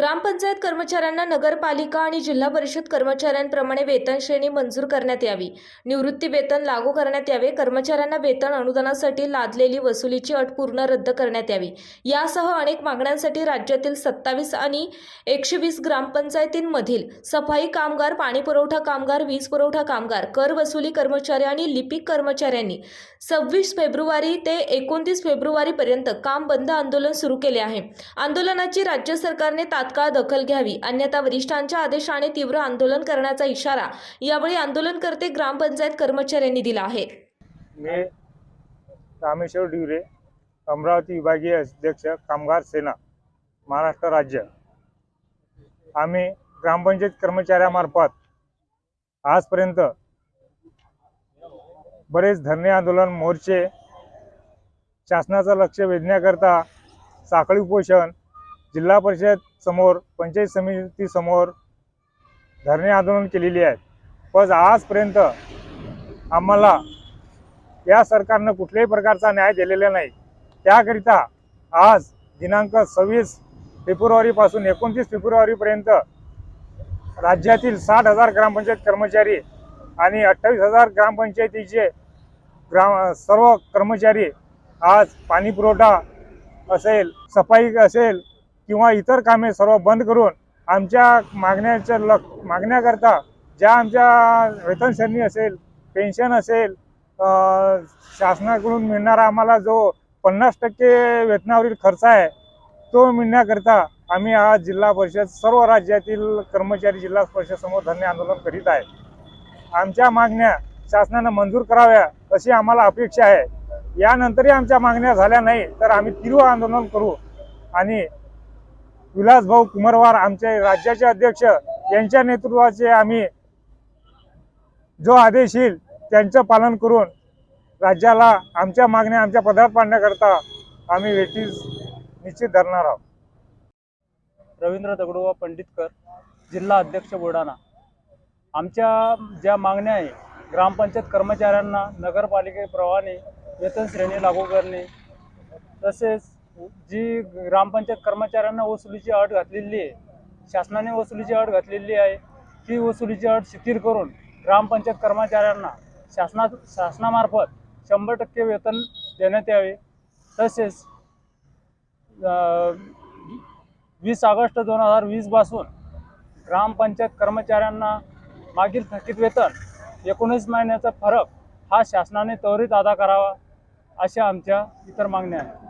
ग्रामपंचायत कर्मचाऱ्यांना नगरपालिका आणि जिल्हा परिषद कर्मचाऱ्यांप्रमाणे वेतन श्रेणी मंजूर करण्यात यावी. निवृत्ती वेतन लागू करण्यात यावे. कर्मचाऱ्यांना वेतन अनुदानासाठी लादलेली वसुलीची अट पूर्ण रद्द करण्यात यावी. यासह अनेक मागण्यांसाठी राज्यातील सत्तावीस आणि एकशे वीस ग्रामपंचायतींमधील सफाई कामगार पाणीपुरवठा कामगार वीज पुरवठा कामगार कर वसुली कर्मचारी आणि लिपिक कर्मचाऱ्यांनी सव्वीस फेब्रुवारी ते एकोणतीस फेब्रुवारीपर्यंत काम बंद आंदोलन सुरू केले आहे. आंदोलनाची राज्य सरकारने तात्काळ तात्काळ दखल घ्यावी. अन्यथा वरिष्ठांच्या आदेशाने तीव्र आंदोलन करण्याचा इशारा यावेळी आंदोलनकर्ते ग्रामपंचायत कर्मचाऱ्यांनी दिला आहे. मी रामेश्वर डिवरे अमरावती विभागीय अध्यक्ष कामगार सेना महाराष्ट्र राज्य. आम्ही ग्रामपंचायत कर्मचाऱ्यामार्फत आजपर्यंत बरेच धरणे आंदोलन मोर्चे शासनाचं लक्ष वेधण्याकरता साखळी उपोषण जिल्हा परिषद समोर पंचायत समितीसमोर धरणे आंदोलन केलेली आहेत. पण आजपर्यंत आम्हाला या सरकारनं कुठल्याही प्रकारचा न्याय दिलेला नाही. त्याकरिता आज दिनांक सव्वीस फेब्रुवारीपासून एकोणतीस फेब्रुवारीपर्यंत राज्यातील साठ हजार ग्रामपंचायत कर्मचारी आणि अठ्ठावीस हजार ग्रामपंचायतीचे ग्राम सर्व कर्मचारी आज पाणी पुरवठा असेल सफाई असेल किंवा इतर कामे सर्व बंद करून आमच्या मागण्याच्या ल मागण्याकरता ज्या आमच्या वेतनश्रेणी असेल पेन्शन असेल शासनाकडून मिळणारा आम्हाला जो पन्नास टक्के वेतनावरील खर्च आहे तो मिळण्याकरता आम्ही आज जिल्हा परिषद सर्व राज्यातील कर्मचारी जिल्हा परिषदसमोर धरणे आंदोलन करीत आहे. आमच्या मागण्या शासनानं मंजूर कराव्या अशी आम्हाला अपेक्षा आहे. यानंतरही आमच्या मागण्या झाल्या नाही तर आम्ही तीव्र आंदोलन करू आणि विलासभाऊ कुमारवार आमचे राज्याचे अध्यक्ष यांच्या नेतृत्वाचे आम्ही जो आदेश येईल त्यांचं पालन करून राज्याला आमच्या मागण्या आमच्या पदार्थ पाडण्याकरता आम्ही वेटीस निश्चित धरणार आहोत. रवींद्र दगडोबा पंडितकर जिल्हा अध्यक्ष बुलढाणा. आमच्या ज्या मागण्या आहे ग्रामपंचायत कर्मचाऱ्यांना नगरपालिकेप्रमाणे वेतन श्रेणी लागू करणे तसेच जी ग्रामपंचायत कर्मचाऱ्यांना वसुलीची अट घातलेली आहे शासनाने वसुलीची अट घातलेली आहे ती वसुलीची अट शिथिल करून ग्रामपंचायत कर्मचाऱ्यांना शासना शासनामार्फत शंभर टक्के वेतन देण्यात यावे. तसेच वीस ऑगस्ट दोन हजार वीसपासून ग्रामपंचायत कर्मचाऱ्यांना मागील थकीत वेतन एकोणीस महिन्याचा फरक हा शासनाने त्वरित अदा करावा अशा आमच्या इतर मागण्या आहेत.